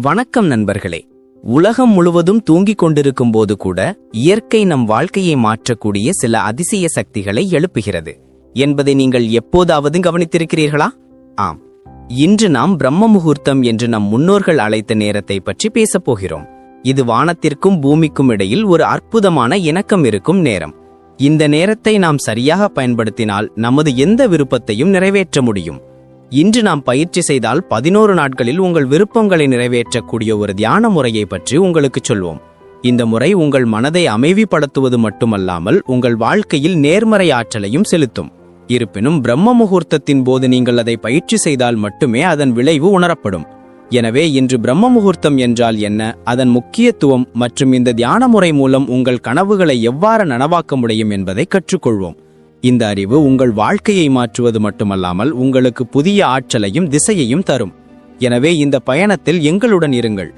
வணக்கம் நண்பர்களே. உலகம் முழுவதும் தூங்கிக் கொண்டிருக்கும் போது கூட இயற்கை நம் வாழ்க்கையை மாற்றக்கூடிய சில அதிசய சக்திகளை எழுப்புகிறது. என்பதை நீங்கள் எப்போதாவது கவனித்திருக்கிறீர்களா? ஆம். இன்று நாம் பிரம்ம முகூர்த்தம் என்று நம் முன்னோர்கள் அழைத்த நேரத்தை பற்றி பேசப் போகிறோம். இது வானத்திற்கும் பூமிக்கும் இடையில் ஒரு அற்புதமான இணக்கம் இருக்கும் நேரம். இந்த நேரத்தை நாம் சரியாக பயன்படுத்தினால் நமது எந்த விருப்பத்தையும் நிறைவேற்ற முடியும். இன்று நாம் பயிற்சி செய்தால் பதினோரு நாட்களில் உங்கள் விருப்பங்களை நிறைவேற்றக்கூடிய ஒரு தியான முறையை பற்றி உங்களுக்கு சொல்வோம். இந்த முறை உங்கள் மனதை அமைதிப்படுத்துவது மட்டுமல்லாமல் உங்கள் வாழ்க்கையில் நேர்மறை ஆற்றலையும் செலுத்தும். இருப்பினும் பிரம்ம முகூர்த்தத்தின் போது நீங்கள் அதை பயிற்சி செய்தால் மட்டுமே அதன் விளைவு உணரப்படும். எனவே இன்று பிரம்ம முகூர்த்தம் என்றால் என்ன? அதன் முக்கியத்துவம் மற்றும் இந்த தியான முறை மூலம் உங்கள் கனவுகளை எவ்வாறு நனவாக்க முடியும் என்பதை கற்றுக்கொள்வோம். இந்த அறிவு உங்கள் வாழ்க்கையை மாற்றுவது மட்டுமல்லாமல் உங்களுக்கு புதிய ஆற்றலையும் திசையையும் தரும். எனவே இந்த பயணத்தில் எங்களுடன் இருங்கள்.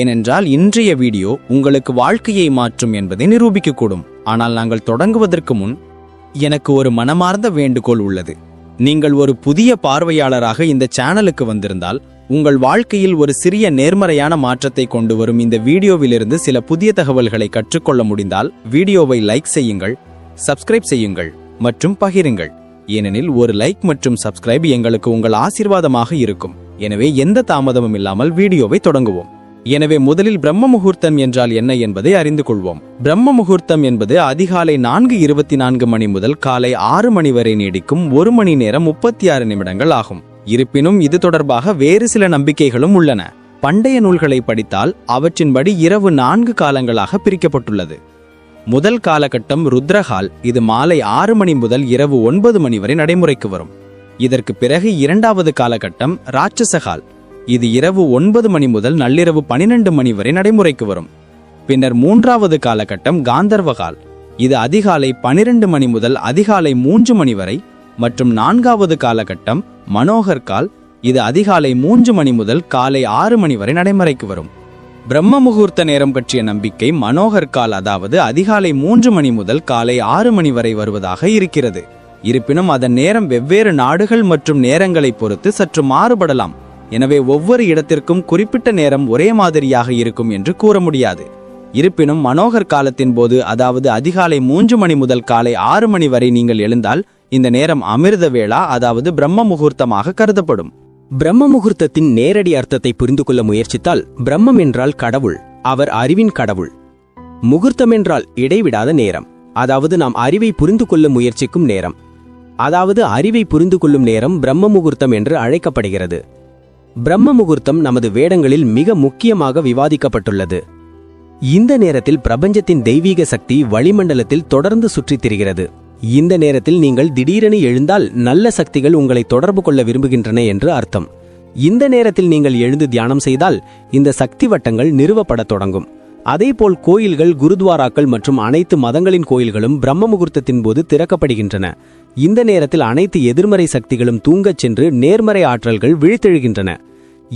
ஏனென்றால் இன்றைய வீடியோ உங்களுக்கு வாழ்க்கையை மாற்றும் என்பதை நிரூபிக்கக்கூடும். ஆனால் நாங்கள் தொடங்குவதற்கு முன் எனக்கு ஒரு மனமார்ந்த வேண்டுகோள் உள்ளது. நீங்கள் ஒரு புதிய பார்வையாளராக இந்த சேனலுக்கு வந்திருந்தால் உங்கள் வாழ்க்கையில் ஒரு சிறிய நேர்மறையான மாற்றத்தை கொண்டு வரும் இந்த வீடியோவிலிருந்து சில புதிய தகவல்களை கற்றுக்கொள்ள முடிந்தால் வீடியோவை லைக் செய்யுங்கள் சப்ஸ்கிரைப் செய்யுங்கள். மற்றும் பகிருங்கள். ஏனெனில் ஒரு லைக் மற்றும் சப்ஸ்கிரைப் எங்களுக்கு உங்கள் ஆசீர்வாதமாக இருக்கும். எனவே எந்த தாமதமும் இல்லாமல் வீடியோவை தொடங்குவோம். எனவே முதலில் பிரம்ம முகூர்த்தம் என்றால் என்ன என்பதை அறிந்து கொள்வோம். பிரம்ம முகூர்த்தம் என்பது அதிகாலை நான்கு இருபத்தி நான்கு மணி முதல் காலை ஆறு மணி வரை நீடிக்கும் ஒரு மணி நேரம் முப்பத்தி ஆறு நிமிடங்கள் ஆகும். இருப்பினும் இது தொடர்பாக வேறு சில நம்பிக்கைகளும் உள்ளன. பண்டைய நூல்களை படித்தால் அவற்றின்படி இரவு நான்கு காலங்களாக பிரிக்கப்பட்டுள்ளது. முதல் காலகட்டம் ருத்ரஹால் இது மாலை ஆறு மணி முதல் இரவு ஒன்பது மணி வரை நடைமுறைக்கு வரும். இதற்கு பிறகு இரண்டாவது காலகட்டம் ராட்சசஹால் இது இரவு ஒன்பது மணி முதல் நள்ளிரவு பனிரெண்டு மணி வரை நடைமுறைக்கு வரும். பின்னர் மூன்றாவது காலகட்டம் காந்தர்வகால். இது அதிகாலை பனிரெண்டு மணி முதல் அதிகாலை மூன்று மணி வரை மற்றும் நான்காவது காலகட்டம் மனோகர் கால் இது அதிகாலை மூன்று மணி முதல் காலை ஆறு மணி வரை நடைமுறைக்கு வரும். பிரம்ம முகூர்த்த நேரம் பற்றிய நம்பிக்கை மனோகர் கால் அதாவது அதிகாலை மூன்று மணி முதல் காலை ஆறு மணி வரை வருவதாக இருக்கிறது. இருப்பினும் அதன் நேரம் வெவ்வேறு நாடுகள் மற்றும் நேரங்களை பொறுத்து சற்று மாறுபடலாம். எனவே ஒவ்வொரு இடத்திற்கும் குறிப்பிட்ட நேரம் ஒரே மாதிரியாக இருக்கும் என்று கூற முடியாது. இருப்பினும் மனோகர் காலத்தின் போது அதாவது அதிகாலை மூன்று மணி முதல் காலை ஆறு மணி வரை நீங்கள் எழுந்தால் இந்த நேரம் அமிர்த வேளா அதாவது பிரம்ம முகூர்த்தமாக கருதப்படும். பிரம்ம முகூர்த்தத்தின் நேரடி அர்த்தத்தை புரிந்து கொள்ள முயற்சித்தால் பிரம்மம் என்றால் கடவுள் அவர் அறிவின் கடவுள். முகூர்த்தம் என்றால் இடைவிடாத நேரம். அதாவது நாம் அறிவை புரிந்து கொள்ள முயற்சிக்கும் நேரம். அதாவது அறிவை புரிந்து கொள்ளும் நேரம் பிரம்ம முகூர்த்தம் என்று அழைக்கப்படுகிறது. பிரம்ம முகூர்த்தம் நமது வேடங்களில் மிக முக்கியமாக விவாதிக்கப்பட்டுள்ளது. இந்த நேரத்தில் பிரபஞ்சத்தின் தெய்வீக சக்தி வளிமண்டலத்தில் தொடர்ந்து சுற்றித் திரிகிறது. இந்த நேரத்தில் நீங்கள் திடீரென எழுந்தால் நல்ல சக்திகள் உங்களை தொடர்பு கொள்ள விரும்புகின்றன என்று அர்த்தம். இந்த நேரத்தில் நீங்கள் எழுந்து தியானம் செய்தால் இந்த சக்தி வட்டங்கள் நிறுவப்படத் தொடங்கும். அதேபோல் கோயில்கள் குருத்வாராக்கள் மற்றும் அனைத்து மதங்களின் கோயில்களும் பிரம்ம முகூர்த்தத்தின் போது திறக்கப்படுகின்றன. இந்த நேரத்தில் அனைத்து எதிர்மறை சக்திகளும் தூங்கச் சென்று நேர்மறை ஆற்றல்கள் விழித்தெழுகின்றன.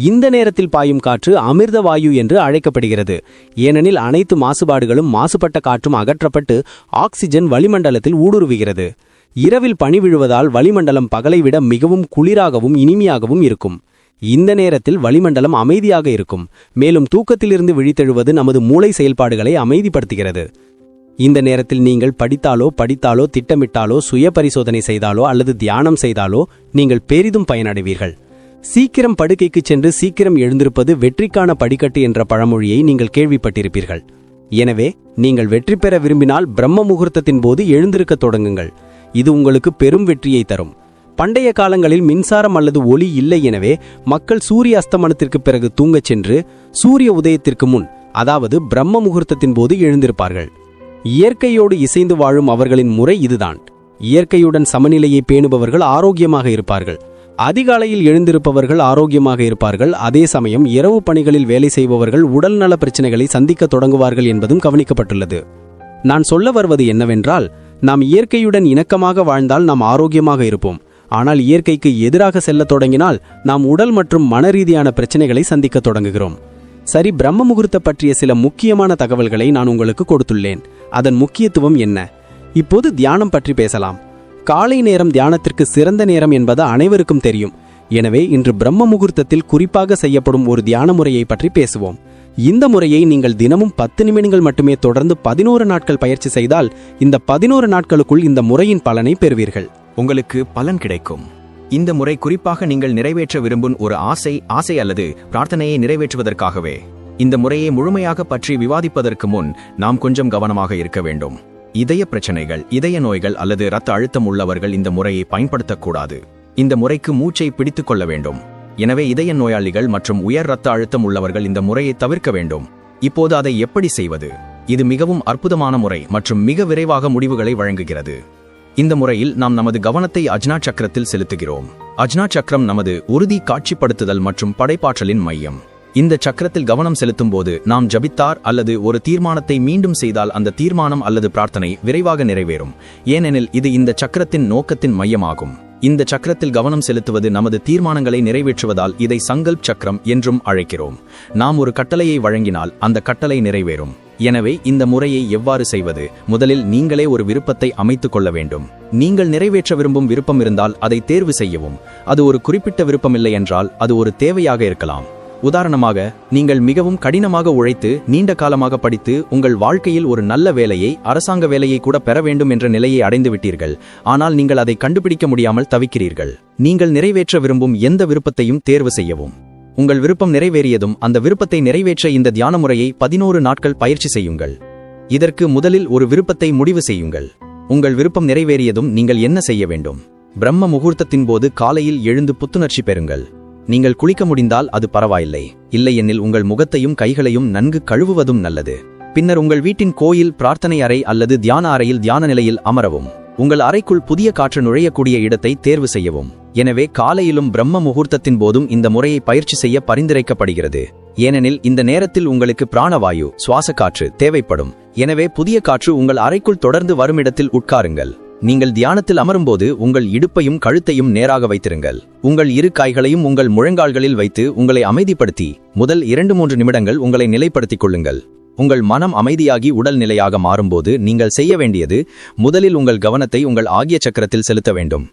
இந்த நேரத்தில் பாயும் காற்று அமிர்த வாயு என்று அழைக்கப்படுகிறது. ஏனெனில் அனைத்து மாசுபாடுகளும் மாசுபட்ட காற்றும் அகற்றப்பட்டு ஆக்சிஜன் வளிமண்டலத்தில் ஊடுருவுகிறது. இரவில் பனி விழுவதால் வளிமண்டலம் பகலை விட மிகவும் குளிராகவும் இனிமையாகவும் இருக்கும். இந்த நேரத்தில் வளிமண்டலம் அமைதியாக இருக்கும். மேலும் தூக்கத்திலிருந்து விழித்தெழுவது நமது மூளை செயல்பாடுகளை அமைதிப்படுத்துகிறது. இந்த நேரத்தில் நீங்கள் படித்தாலோ படித்தாலோ திட்டமிட்டாலோ சுய பரிசோதனை செய்தாலோ அல்லது தியானம் செய்தாலோ நீங்கள் பெரிதும் பயனடைவீர்கள். சீக்கிரம் படுக்கைக்கு சென்று சீக்கிரம் எழுந்திருப்பது வெற்றிக்கான படிக்கட்டு என்ற பழமொழியை நீங்கள் கேள்விப்பட்டிருப்பீர்கள். எனவே நீங்கள் வெற்றி பெற விரும்பினால் பிரம்ம முகூர்த்தத்தின் போது எழுந்திருக்க தொடங்குங்கள். இது உங்களுக்கு பெரும் வெற்றியை தரும். பண்டைய காலங்களில் மின்சாரம் அல்லது ஒளி இல்லை எனவே மக்கள் சூரிய அஸ்தமனத்திற்கு பிறகு தூங்கச் சென்று சூரிய உதயத்திற்கு முன் அதாவது பிரம்ம முகூர்த்தத்தின் போது எழுந்திருப்பார்கள். இயற்கையோடு இசைந்து வாழும் அவர்களின் முறை இதுதான். இயற்கையுடன் சமநிலையை பேணுபவர்கள் ஆரோக்கியமாக இருப்பார்கள். அதிகாலையில் எழுந்திருப்பவர்கள் ஆரோக்கியமாக இருப்பார்கள். அதே சமயம் இரவு பணிகளில் வேலை செய்பவர்கள் உடல் நல பிரச்சனைகளை சந்திக்க தொடங்குவார்கள் என்பதும் கவனிக்கப்பட்டுள்ளது. நான் சொல்ல வருவது என்னவென்றால் நாம் இயற்கையுடன் இணக்கமாக வாழ்ந்தால் நாம் ஆரோக்கியமாக இருப்போம். ஆனால் இயற்கைக்கு எதிராக செல்லத் தொடங்கினால் நாம் உடல் மற்றும் மன ரீதியான பிரச்சனைகளை சந்திக்க தொடங்குகிறோம். சரி பிரம்ம முகூர்த்த பற்றிய சில முக்கியமான தகவல்களை நான் உங்களுக்கு கொடுத்துள்ளேன். அதன் முக்கியத்துவம் என்ன? இப்போது தியானம் பற்றி பேசலாம். காலை நேரம் தியானத்திற்கு சிறந்த நேரம் என்பது அனைவருக்கும் தெரியும். எனவே இன்று பிரம்ம முகூர்த்தத்தில் குறிப்பாக செய்யப்படும் ஒரு தியான முறையை பற்றி பேசுவோம். இந்த முறையை நீங்கள் தினமும் பத்து நிமிடங்கள் மட்டுமே தொடர்ந்து பதினோரு நாட்கள் பயிற்சி செய்தால் இந்த பதினோரு நாட்களுக்குள் இந்த முறையின் பலனை பெறுவீர்கள். உங்களுக்கு பலன் கிடைக்கும். இந்த முறை குறிப்பாக நீங்கள் நிறைவேற்ற விரும்பும் ஒரு ஆசை ஆசை அல்லது பிரார்த்தனையை நிறைவேற்றுவதற்காகவே. இந்த முறையை முழுமையாக பற்றி விவாதிப்பதற்கு முன் நாம் கொஞ்சம் கவனமாக இருக்க வேண்டும். இதய பிரச்சனைகள் இதய நோய்கள் அல்லது இரத்த அழுத்தம் உள்ளவர்கள் இந்த முறையை பயன்படுத்தக்கூடாது. இந்த முறைக்கு மூச்சை பிடித்துக் கொள்ள வேண்டும். எனவே இதய நோயாளிகள் மற்றும் உயர் இரத்த அழுத்தம் உள்ளவர்கள் இந்த முறையை தவிர்க்க வேண்டும். இப்போது அதை எப்படி செய்வது? இது மிகவும் அற்புதமான முறை மற்றும் மிக விரைவாக முடிவுகளை வழங்குகிறது. இந்த முறையில் நாம் நமது கவனத்தை அஜ்னா சக்கரத்தில் செலுத்துகிறோம். அஜ்னா சக்கரம் நமது உறுதி காட்சிப்படுத்துதல் மற்றும் படைப்பாற்றலின் மையம். இந்த சக்கரத்தில் கவனம் செலுத்தும் போது நாம் ஜபித்தார் அல்லது ஒரு தீர்மானத்தை மீண்டும் செய்தால் அந்த தீர்மானம் அல்லது பிரார்த்தனை விரைவாக நிறைவேறும். ஏனெனில் இது இந்த சக்கரத்தின் நோக்கத்தின் மையமாகும். இந்த சக்கரத்தில் கவனம் செலுத்துவது நமது தீர்மானங்களை நிறைவேற்றுவதால் இதை சங்கல்ப் சக்கரம் என்றும் அழைக்கிறோம். நாம் ஒரு கட்டளையை வழங்கினால் அந்த கட்டளை நிறைவேறும். எனவே இந்த முறையை எவ்வாறு செய்வது? முதலில் நீங்களே ஒரு விருப்பத்தை அமைத்துக் கொள்ள வேண்டும். நீங்கள் நிறைவேற்ற விரும்பும் விருப்பம் இருந்தால் அதை தேர்வு செய்யவும். அது ஒரு குறிப்பிட்ட விருப்பமில்லை என்றால் அது ஒரு தேவையாக இருக்கலாம். உதாரணமாக நீங்கள் மிகவும் கடினமாக உழைத்து நீண்ட காலமாக படித்து உங்கள் வாழ்க்கையில் ஒரு நல்ல வேலையை அரசாங்க வேலையை கூட பெற வேண்டும் என்ற நிலையை அடைந்து விட்டீர்கள். ஆனால் நீங்கள் அதை கண்டுபிடிக்க முடியாமல் தவிக்கிறீர்கள். நீங்கள் நிறைவேற்ற விரும்பும் எந்த விருப்பத்தையும் தேர்வு செய்யவும். உங்கள் விருப்பம் நிறைவேறியதும் அந்த விருப்பத்தை நிறைவேற்ற இந்த தியான முறையை பதினோரு நாட்கள் பயிற்சி செய்யுங்கள். இதற்கு முதலில் ஒரு விருப்பத்தை முடிவு செய்யுங்கள். உங்கள் விருப்பம் நிறைவேறியதும் நீங்கள் என்ன செய்ய வேண்டும்? பிரம்ம முகூர்த்தத்தின் போது காலையில் எழுந்து புத்துணர்ச்சி பெறுங்கள். நீங்கள் குளிக்க முடிந்தால் அது பரவாயில்லை. இல்லையெனில் உங்கள் முகத்தையும் கைகளையும் நன்கு கழுவுவதும் நல்லது. பின்னர் உங்கள் வீட்டின் கோயில் பிரார்த்தனை அறை அல்லது தியான அறையில் தியான நிலையில் அமரவும். உங்கள் அறைக்குள் புதிய காற்று நுழையக்கூடிய இடத்தை தேர்வு செய்யவும். எனவே காலையிலும் பிரம்ம முகூர்த்தத்தின் போதும் இந்த முறையை பயிற்சி செய்ய பரிந்துரைக்கப்படுகிறது. ஏனெனில் இந்த நேரத்தில் உங்களுக்கு பிராணவாயு சுவாச காற்று தேவைப்படும். எனவே புதிய காற்று உங்கள் அறைக்குள் தொடர்ந்து வரும் இடத்தில் உட்காருங்கள். நீங்கள் தியானத்தில் அமரும்போது உங்கள் இடுப்பையும் கழுத்தையும் நேராக வைத்திருங்கள். உங்கள் இரு காய்களையும் உங்கள் முழங்கால்களில் வைத்து உங்களை அமைதிப்படுத்தி முதல் இரண்டு மூன்று நிமிடங்கள் உங்களை நிலைப்படுத்திக் கொள்ளுங்கள். உங்கள் மனம் அமைதியாகி உடல் நிலையாக மாறும்போது நீங்கள் செய்ய வேண்டியது முதலில் உங்கள் கவனத்தை உங்கள் ஆகிய சக்கரத்தில் செலுத்த வேண்டும்.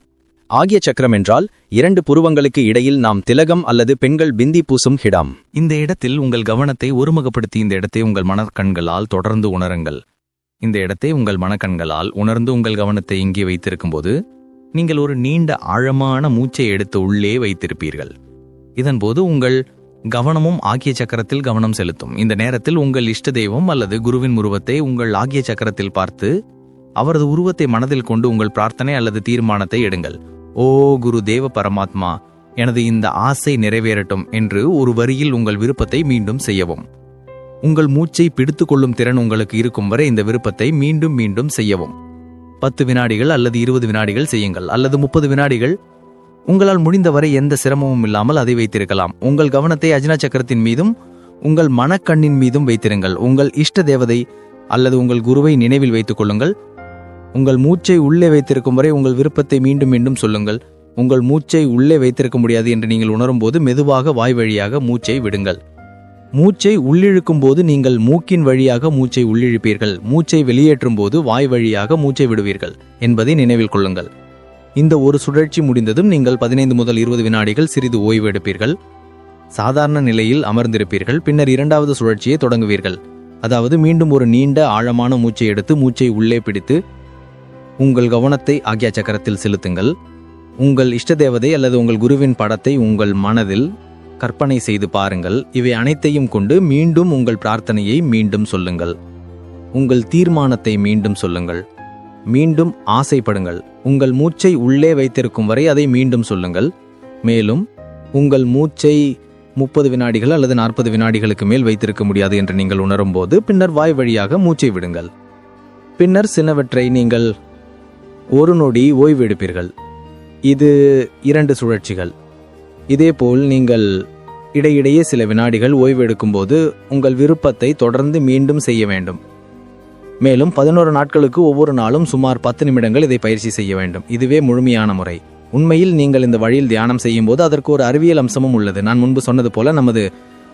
ஆகிய சக்கரம் என்றால் இரண்டு புருவங்களுக்கு இடையில் நாம் திலகம் அல்லது பெண்கள் பிந்தி பூசும் ஹிடம். இந்த இடத்தில் உங்கள் கவனத்தை ஒருமுகப்படுத்தி இந்த இடத்தை உங்கள் மனக்கண்களால் தொடர்ந்து உணருங்கள். இந்த இடத்தை உங்கள் மனக்கண்களால் உணர்ந்து உங்கள் கவனத்தை இங்கே வைத்திருக்கும்போது நீங்கள் ஒரு நீண்ட ஆழமான மூச்சை எடுத்து உள்ளே வைத்திருப்பீர்கள். இதன்போது உங்கள் கவனமும் ஆகிய சக்கரத்தில் கவனம் செலுத்தும். இந்த நேரத்தில் உங்கள் இஷ்ட தெய்வம் அல்லது குருவின் உருவத்தை உங்கள் ஆகிய சக்கரத்தில் பார்த்து அவரது உருவத்தை மனதில் கொண்டு உங்கள் பிரார்த்தனை அல்லது தீர்மானத்தை எடுங்கள். ஓ குரு தேவ பரமாத்மா எனது இந்த ஆசை நிறைவேறட்டும் என்று ஒரு வரியில் உங்கள் விருப்பத்தை மீண்டும் செய்யவும். உங்கள் மூச்சை பிடித்து கொள்ளும் திறன் உங்களுக்கு இருக்கும் வரை இந்த விருப்பத்தை மீண்டும் மீண்டும் செய்யவும். பத்து வினாடிகள் அல்லது இருபது வினாடிகள் செய்யுங்கள். அல்லது முப்பது வினாடிகள். உங்களால் முடிந்தவரை எந்த சிரமமும் இல்லாமல் அதை வைத்திருக்கலாம். உங்கள் கவனத்தை அஜினா சக்கரத்தின் மீதும் உங்கள் மனக்கண்ணின் மீதும் வைத்திருங்கள். உங்கள் இஷ்ட தேவதை அல்லது உங்கள் குருவை நினைவில் வைத்துக் கொள்ளுங்கள். உங்கள் மூச்சை உள்ளே வைத்திருக்கும் வரை உங்கள் விருப்பத்தை மீண்டும் மீண்டும் சொல்லுங்கள். உங்கள் மூச்சை உள்ளே வைத்திருக்க முடியாது என்று நீங்கள் உணரும்போது மெதுவாக வாய் வழியாக மூச்சை விடுங்கள். மூச்சை உள்ளிழுக்கும் போது நீங்கள் மூக்கின் வழியாக மூச்சை உள்ளிழுப்பீர்கள். மூச்சை வெளியேற்றும் போது வாய் வழியாக மூச்சை விடுவீர்கள் என்பதை நினைவில் கொள்ளுங்கள். இந்த ஒரு சுழற்சி முடிந்ததும் நீங்கள் பதினைந்து முதல் இருபது வினாடிகள் சிறிது ஓய்வு எடுப்பீர்கள். சாதாரண நிலையில் அமர்ந்திருப்பீர்கள். பின்னர் இரண்டாவது சுழற்சியை தொடங்குவீர்கள். அதாவது மீண்டும் ஒரு நீண்ட ஆழமான மூச்சை எடுத்து மூச்சை உள்ளே பிடித்து உங்கள் கவனத்தை ஆகிய சக்கரத்தில் செலுத்துங்கள். உங்கள் இஷ்ட தேவதை அல்லது உங்கள் குருவின் படத்தை உங்கள் மனதில் கற்பனை செய்து பாருங்கள். இவை அனைத்தையும் கொண்டு மீண்டும் உங்கள் பிரார்த்தனையை மீண்டும் சொல்லுங்கள். உங்கள் தீர்மானத்தை மீண்டும் சொல்லுங்கள். மீண்டும் ஆசைப்படுங்கள். உங்கள் மூச்சை உள்ளே வைத்திருக்கும் வரை அதை மீண்டும் சொல்லுங்கள். மேலும் உங்கள் மூச்சை முப்பது வினாடிகள் அல்லது நாற்பது வினாடிகளுக்கு மேல் வைத்திருக்க முடியாது என்று நீங்கள் உணரும்போது பின்னர் வாய் வழியாக மூச்சை விடுங்கள். பின்னர் சிலவற்றை நீங்கள் ஒரு நொடி ஓய்வு எடுப்பீர்கள் இது இரண்டு சுழற்சிகள். இதேபோல் நீங்கள் இடையிடையே சில வினாடிகள் ஓய்வெடுக்கும்போது உங்கள் விருப்பத்தை தொடர்ந்து மீண்டும் செய்ய வேண்டும். மேலும் பதினோரு நாட்களுக்கு ஒவ்வொரு நாளும் சுமார் பத்து நிமிடங்கள் இதை பயிற்சி செய்ய வேண்டும். இதுவே முழுமையான முறை. உண்மையில் நீங்கள் இந்த வழியில் தியானம் செய்யும் போது அதற்கு ஒரு அறிவியல் அம்சமும் உள்ளது. நான் முன்பு சொன்னது போல நமது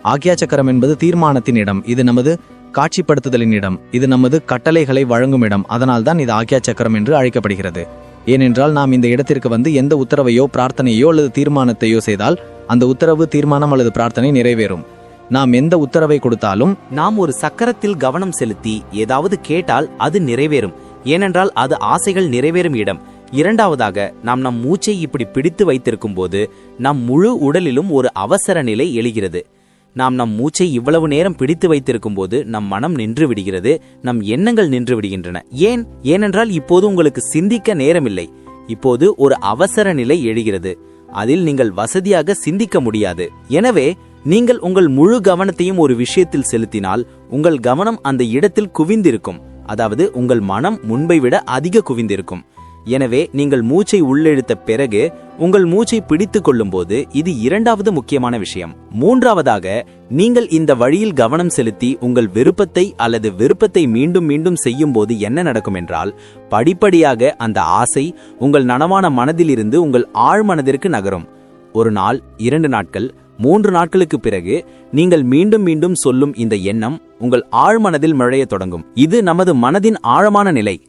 ஆக்கியா சக்கரம் என்பது தீர்மானத்தின் இடம். இது நமது காட்சிப்படுத்துதலின் இடம். இது நமது கட்டளைகளை வழங்கும் இடம். அதனால்தான் இது ஆக்கியா சக்கரம் என்று அழைக்கப்படுகிறது. ஏனென்றால் நாம் இந்த இடத்திற்கு வந்து எந்த உத்தரவையோ பிரார்த்தனையோ அல்லது தீர்மானத்தையோ செய்தால் அந்த உத்தரவு தீர்மானம் அல்லது பிரார்த்தனை நிறைவேறும். நாம் எந்த உத்தரவை கொடுத்தாலும் நாம் ஒரு சக்கரத்தில் கவனம் செலுத்தி ஏதாவது கேட்டால் அது நிறைவேறும். ஏனென்றால் அது ஆசைகள் நிறைவேறும் இடம். இரண்டாவதாக நாம் நம் மூச்சை இப்படி பிடித்து வைத்திருக்கும் போது நம் முழு உடலிலும் ஒரு அவசர நிலை எழுகிறது. நாம் நம் மூச்சை இவ்வளவு நேரம் பிடித்து வைத்திருக்கும் போது நம் மனம் நின்று விடுகிறது நம் எண்ணங்கள் நின்று விடுகின்றன. ஏன்? ஏனென்றால் இப்போது உங்களுக்கு சிந்திக்க நேரமில்லை. இப்போது ஒரு அவசர நிலை எழுகிறது. அதில் நீங்கள் வசதியாக சிந்திக்க முடியாது. எனவே நீங்கள் உங்கள் முழு கவனத்தையும் ஒரு விஷயத்தில் செலுத்தினால் உங்கள் கவனம் அந்த இடத்தில் குவிந்திருக்கும். அதாவது உங்கள் மனம் முன்பை விட அதிக குவிந்திருக்கும். எனவே நீங்கள் மூச்சை உள்ளெழுத்த பிறகு உங்கள் மூச்சை பிடித்துக் கொள்ளும்போது இது இரண்டாவது முக்கியமான விஷயம். மூன்றாவதாக நீங்கள் இந்த வழியில் கவனம் செலுத்தி உங்கள் விருப்பத்தை அல்லது விருப்பத்தை மீண்டும் மீண்டும் செய்யும் போது என்ன நடக்கும் என்றால் படிப்படியாக அந்த ஆசை உங்கள் நனவான மனதிலிருந்து உங்கள் ஆழ்மனதிற்கு நகரும். ஒரு நாள் இரண்டு நாட்கள் மூன்று நாட்களுக்கு பிறகு நீங்கள் மீண்டும் மீண்டும் சொல்லும் இந்த எண்ணம் உங்கள் ஆழ்மனதில் மழையத் தொடங்கும். இது நமது மனதின் ஆழமான நிலை.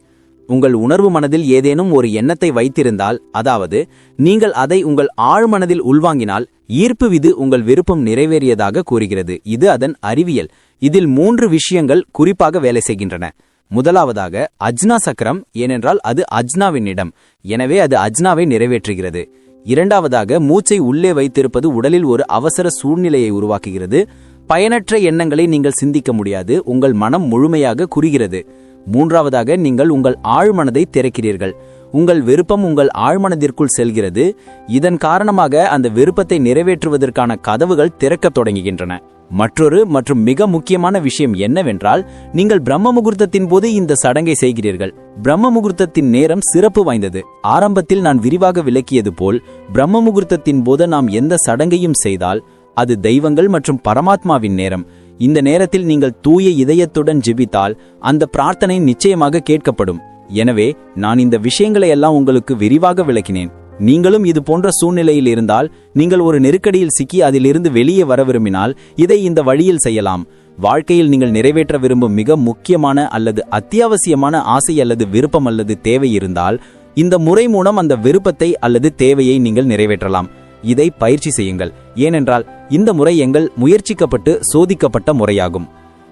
உங்கள் உணர்வு மனதில் ஏதேனும் ஒரு எண்ணத்தை வைத்திருந்தால் அதாவது நீங்கள் அதை உங்கள் ஆழ்மனதில் உள்வாங்கினால் ஈர்ப்பு விது உங்கள் விருப்பம் நிறைவேறியதாக கூறுகிறது. இது அதன் அறிவியல். இதில் மூன்று விஷயங்கள் குறிப்பாக வேலை செய்கின்றன. முதலாவதாக அஜ்னா சக்கரம் ஏனென்றால் அது அஜ்னாவின் இடம். எனவே அது அஜ்னாவை நிறைவேற்றுகிறது. இரண்டாவதாக மூச்சை உள்ளே வைத்திருப்பது உடலில் ஒரு அவசர சூழ்நிலையை உருவாக்குகிறது. பயனற்ற எண்ணங்களை நீங்கள் சிந்திக்க முடியாது. உங்கள் மனம் முழுமையாக குறிகிறது. மூன்றாவதாக நீங்கள் உங்கள் ஆழ்மனதை திறக்கிறீர்கள். உங்கள் விருப்பம் உங்கள் ஆழ்மனதிற்குள் செல்கிறது. இதன் காரணமாக அந்த விருப்பத்தை நிறைவேற்றுவதற்கான கதவுகள் திறக்கத் தொடங்குகின்றன. மற்றொரு மற்றும் மிக முக்கியமான விஷயம் என்னவென்றால் நீங்கள் பிரம்ம முகூர்த்தத்தின் போது இந்த சடங்கை செய்கிறீர்கள். பிரம்ம முகூர்த்தத்தின் நேரம் சிறப்பு வாய்ந்தது. ஆரம்பத்தில் நான் விரிவாக விளக்கியது போல் பிரம்ம முகூர்த்தத்தின் போது நாம் எந்த சடங்கையும் செய்தால் அது தெய்வங்கள் மற்றும் பரமாத்மாவின் நேரம். இந்த நேரத்தில் நீங்கள் தூய இதயத்துடன் ஜிபித்தால் அந்த பிரார்த்தனை நிச்சயமாக கேட்கப்படும். எனவே நான் இந்த விஷயங்களை எல்லாம் உங்களுக்கு விரிவாக விளக்கினேன். நீங்களும் இது போன்ற சூழ்நிலையில் இருந்தால் நீங்கள் ஒரு நெருக்கடியில் சிக்கி அதிலிருந்து வெளியே வர விரும்பினால் இதை இந்த வழியில் செய்யலாம். வாழ்க்கையில் நீங்கள் நிறைவேற்ற விரும்பும் மிக முக்கியமான அல்லது அத்தியாவசியமான ஆசை அல்லது விருப்பம் அல்லது தேவை இருந்தால் இந்த முறை மூலம் அந்த விருப்பத்தை அல்லது தேவையை நீங்கள் நிறைவேற்றலாம். இதை பயிற்சி செய்யுங்கள். ஏனென்றால் இந்த முறை எங்கள் முயற்சிக்கப்பட்டு சோதிக்கப்பட்ட முறையாகும்.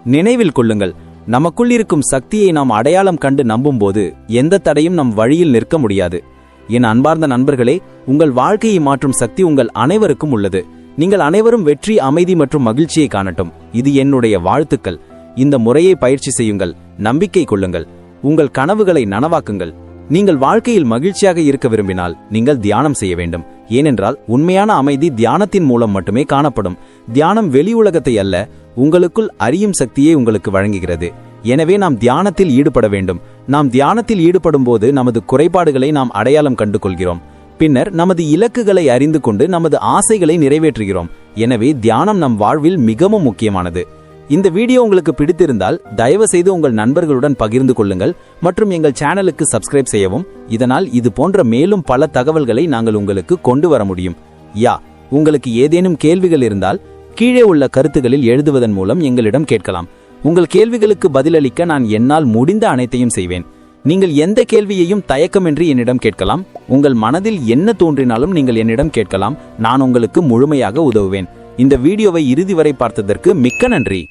நினைவில் கொள்ளுங்கள் நமக்குள் இருக்கும் சக்தியை நாம் அடையாளம் கண்டு நம்பும்போது எந்த தடையும் நம் வழியில் நிற்க முடியாது. என் அன்பார்ந்த நண்பர்களே உங்கள் வாழ்க்கையை மாற்றும் சக்தி உங்கள் அனைவருக்கும் உள்ளது. நீங்கள் அனைவரும் வெற்றி அமைதி மற்றும் மகிழ்ச்சியை காணட்டும். இது என்னுடைய வாழ்த்துக்கள். இந்த முறையை பயிற்சி செய்யுங்கள். நம்பிக்கை கொள்ளுங்கள். உங்கள் கனவுகளை நனவாக்குங்கள். நீங்கள் வாழ்க்கையில் மகிழ்ச்சியாக இருக்க விரும்பினால் நீங்கள் தியானம் செய்ய வேண்டும். ஏனென்றால் உண்மையான அமைதி தியானத்தின் மூலம் மட்டுமே காணப்படும். தியானம் வெளி உலகத்தை அல்ல உங்களுக்குள் அறியும் சக்தியை உங்களுக்கு வழங்குகிறது. எனவே நாம் தியானத்தில் ஈடுபட வேண்டும். நாம் தியானத்தில் ஈடுபடும் போது நமது குறைபாடுகளை நாம் அடையாளம் கண்டு கொள்கிறோம் பின்னர் நமது இலக்குகளை அறிந்து கொண்டு நமது ஆசைகளை நிறைவேற்றுகிறோம். எனவே தியானம் நம் வாழ்வில் மிகவும் முக்கியமானது. இந்த வீடியோ உங்களுக்கு பிடித்திருந்தால் தயவு செய்து உங்கள் நண்பர்களுடன் பகிர்ந்து கொள்ளுங்கள் மற்றும் எங்கள் சேனலுக்கு சப்ஸ்கிரைப் செய்யவும். இதனால் இது போன்ற மேலும் பல தகவல்களை நாங்கள் உங்களுக்கு கொண்டு வர முடியும். யா உங்களுக்கு ஏதேனும் கேள்விகள் இருந்தால் கீழே உள்ள கருத்துகளில் எழுதுவதன் மூலம் எங்களிடம் கேட்கலாம். உங்கள் கேள்விகளுக்கு பதிலளிக்க நான் என்னால் முடிந்த அனைத்தையும் செய்வேன். நீங்கள் எந்த கேள்வியையும் தயக்கமின்றி என்னிடம் கேட்கலாம். உங்கள் மனதில் என்ன தோன்றினாலும் நீங்கள் என்னிடம் கேட்கலாம். நான் உங்களுக்கு முழுமையாக உதவுவேன். இந்த வீடியோவை இறுதி வரை பார்த்ததற்கு மிக்க நன்றி.